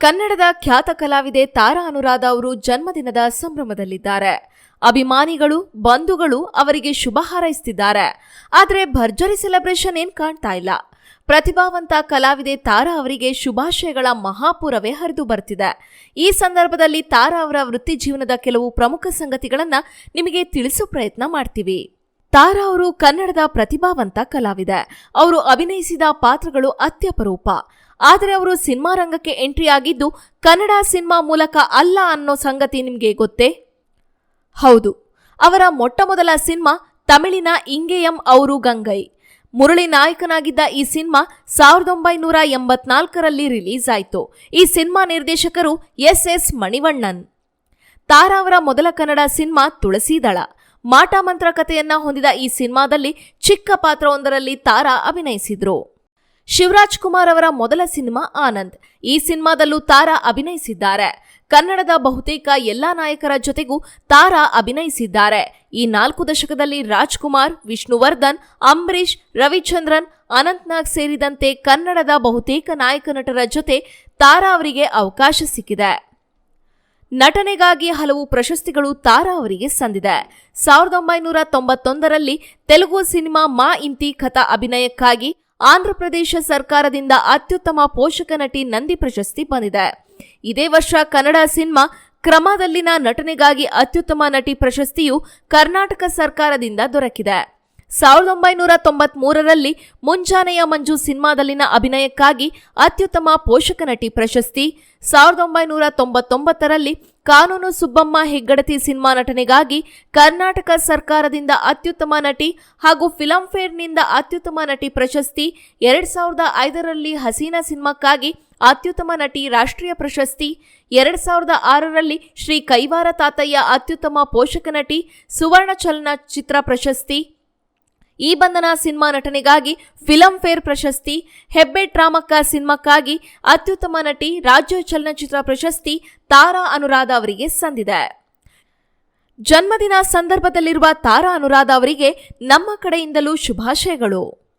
ಕನ್ನಡದ ಖ್ಯಾತ ಕಲಾವಿದೆ ತಾರಾ ಅನುರಾಧ ಅವರು ಜನ್ಮದಿನದ ಸಂಭ್ರಮದಲ್ಲಿದ್ದಾರೆ. ಅಭಿಮಾನಿಗಳು, ಬಂಧುಗಳು ಅವರಿಗೆ ಶುಭ ಹಾರೈಸುತ್ತಿದ್ದಾರೆ. ಆದರೆ ಭರ್ಜರಿ ಸೆಲೆಬ್ರೇಷನ್ ಏನ್ ಕಾಣ್ತಾ ಇಲ್ಲ. ಪ್ರತಿಭಾವಂತ ಕಲಾವಿದೆ ತಾರಾ ಅವರಿಗೆ ಶುಭಾಶಯಗಳ ಮಹಾಪುರವೇ ಹರಿದು ಬರ್ತಿದೆ. ಈ ಸಂದರ್ಭದಲ್ಲಿ ತಾರಾ ಅವರ ವೃತ್ತಿ ಜೀವನದ ಕೆಲವು ಪ್ರಮುಖ ಸಂಗತಿಗಳನ್ನ ನಿಮಗೆ ತಿಳಿಸೋ ಪ್ರಯತ್ನ ಮಾಡ್ತೀವಿ. ತಾರಾ ಅವರು ಕನ್ನಡದ ಪ್ರತಿಭಾವಂತ ಕಲಾವಿದೆ. ಅವರು ಅಭಿನಯಿಸಿದ ಪಾತ್ರಗಳು ಅತ್ಯಪರೂಪ. ಆದರೆ ಅವರು ಸಿನಿಮಾ ರಂಗಕ್ಕೆ ಎಂಟ್ರಿ ಆಗಿದ್ದು, ಕನ್ನಡ ಸಿನಿಮಾ ಮೂಲಕ ಅಲ್ಲ ಅನ್ನೋ ಸಂಗತಿ ನಿಮಗೆ ಗೊತ್ತೇ? ಹೌದು. ಅವರ ಮೊಟ್ಟಮೊದಲ ಸಿನಿಮಾ ತಮಿಳಿನ ಇಂಗೆಯಂ ಅವರು ಗಂಗೈ. ಮುರಳಿ ನಾಯಕನಾಗಿದ್ದ ಈ ಸಿನಿಮಾ ಸಾವಿರದ ಒಂಬೈನೂರ ಎಂಬತ್ನಾಲ್ಕರಲ್ಲಿ ರಿಲೀಸ್ ಆಯಿತು. ಈ ಸಿನಿಮಾ ನಿರ್ದೇಶಕರು ಎಸ್ ಎಸ್ ಮಣಿವಣ್ಣನ್. ತಾರಾ ಅವರ ಮೊದಲ ಕನ್ನಡ ಸಿನಿಮಾ ತುಳಸಿದಳ. ಮಾಟ ಮಂತ್ರ ಕಥೆಯನ್ನ ಹೊಂದಿದ ಈ ಸಿನಿಮಾದಲ್ಲಿ ಚಿಕ್ಕ ಪಾತ್ರವೊಂದರಲ್ಲಿ ತಾರಾ ಅಭಿನಯಿಸಿದ್ರು. ಶಿವರಾಜ್ ಕುಮಾರ್ ಅವರ ಮೊದಲ ಸಿನಿಮಾ ಆನಂದ್. ಈ ಸಿನಿಮಾದಲ್ಲೂ ತಾರಾ ಅಭಿನಯಿಸಿದ್ದಾರೆ. ಕನ್ನಡದ ಬಹುತೇಕ ಎಲ್ಲಾ ನಾಯಕರ ಜೊತೆಗೂ ತಾರಾ ಅಭಿನಯಿಸಿದ್ದಾರೆ. ಈ ನಾಲ್ಕು ದಶಕದಲ್ಲಿ ರಾಜ್ಕುಮಾರ್ ವಿಷ್ಣುವರ್ಧನ್ ಅಂಬರೀಷ್, ರವಿಚಂದ್ರನ್ ಅನಂತ್ನಾಗ್ ಸೇರಿದಂತೆ ಕನ್ನಡದ ಬಹುತೇಕ ನಾಯಕ ನಟರ ಜೊತೆ ತಾರಾ ಅವರಿಗೆ ಅವಕಾಶ ಸಿಕ್ಕಿದೆ. ನಟನೆಗಾಗಿ ಹಲವು ಪ್ರಶಸ್ತಿಗಳು ತಾರಾ ಅವರಿಗೆ ಸಂದಿದೆ. ಸಾವಿರದ ಒಂಬೈನೂರ ತೊಂಬತ್ತೊಂದರಲ್ಲಿ ತೆಲುಗು ಸಿನಿಮಾ ಮಾ ಇಂತಿ ಕಥಾ ಅಭಿನಯಕ್ಕಾಗಿ ಆಂಧ್ರಪ್ರದೇಶ ಸರ್ಕಾರದಿಂದ ಅತ್ಯುತ್ತಮ ಪೋಷಕ ನಟಿ ನಂದಿ ಪ್ರಶಸ್ತಿ ಬಂದಿದೆ. ಇದೇ ವರ್ಷ ಕನ್ನಡ ಸಿನಿಮಾ ಕ್ರಮದಲ್ಲಿನ ನಟನೆಗಾಗಿ ಅತ್ಯುತ್ತಮ ನಟಿ ಪ್ರಶಸ್ತಿಯು ಕರ್ನಾಟಕ ಸರ್ಕಾರದಿಂದ ದೊರಕಿದೆ. ಸಾವಿರದ ಒಂಬೈನೂರ ತೊಂಬತ್ ಮೂರರಲ್ಲಿ ಮುಂಜಾನೆಯ ಮಂಜು ಸಿನಿಮಾದಲ್ಲಿನ ಅಭಿನಯಕ್ಕಾಗಿ ಅತ್ಯುತ್ತಮ ಪೋಷಕ ನಟಿ ಪ್ರಶಸ್ತಿ. ಸಾವಿರದ ಒಂಬೈನೂರ ತೊಂಬತ್ತೊಂಬತ್ತರಲ್ಲಿ ಕಾನೂನು ಸುಬ್ಬಮ್ಮ ಹೆಗ್ಗಡತಿ ಸಿನಿಮಾ ನಟನೆಗಾಗಿ ಕರ್ನಾಟಕ ಸರ್ಕಾರದಿಂದ ಅತ್ಯುತ್ತಮ ನಟಿ ಹಾಗೂ ಫಿಲಂಫೇರ್ನಿಂದ ಅತ್ಯುತ್ತಮ ನಟಿ ಪ್ರಶಸ್ತಿ. ಎರಡ್ ಸಾವಿರದ ಐದರಲ್ಲಿ ಹಸೀನಾ ಸಿನಿಮಾಕ್ಕಾಗಿ ಅತ್ಯುತ್ತಮ ನಟಿ ರಾಷ್ಟ್ರೀಯ ಪ್ರಶಸ್ತಿ. ಎರಡ್ ಸಾವಿರದ ಆರರಲ್ಲಿ ಶ್ರೀ ಕೈವಾರ ತಾತಯ್ಯ ಅತ್ಯುತ್ತಮ ಪೋಷಕ ನಟಿ ಸುವರ್ಣ ಚಲನಚಿತ್ರ ಪ್ರಶಸ್ತಿ. ಈ ಬಂಧನ ಸಿನಿಮಾ ನಟನೆಗಾಗಿ ಫಿಲಂ ಫೇರ್ ಪ್ರಶಸ್ತಿ, ಹೆಬ್ಬೆಟ್ ರಾಮಕ್ಕ ಸಿನಿಮಾಕ್ಕಾಗಿ ಅತ್ಯುತ್ತಮ ನಟಿ, ರಾಜ್ಯ ಚಲನಚಿತ್ರ ಪ್ರಶಸ್ತಿ ತಾರಾ ಅನುರಾಧ ಅವರಿಗೆ ಸಂದಿದೆ. ಜನ್ಮದಿನ ಸಂದರ್ಭದಲ್ಲಿರುವ ತಾರಾ ಅನುರಾಧ ಅವರಿಗೆ ನಮ್ಮ ಕಡೆಯಿಂದಲೂ ಶುಭಾಶಯಗಳು.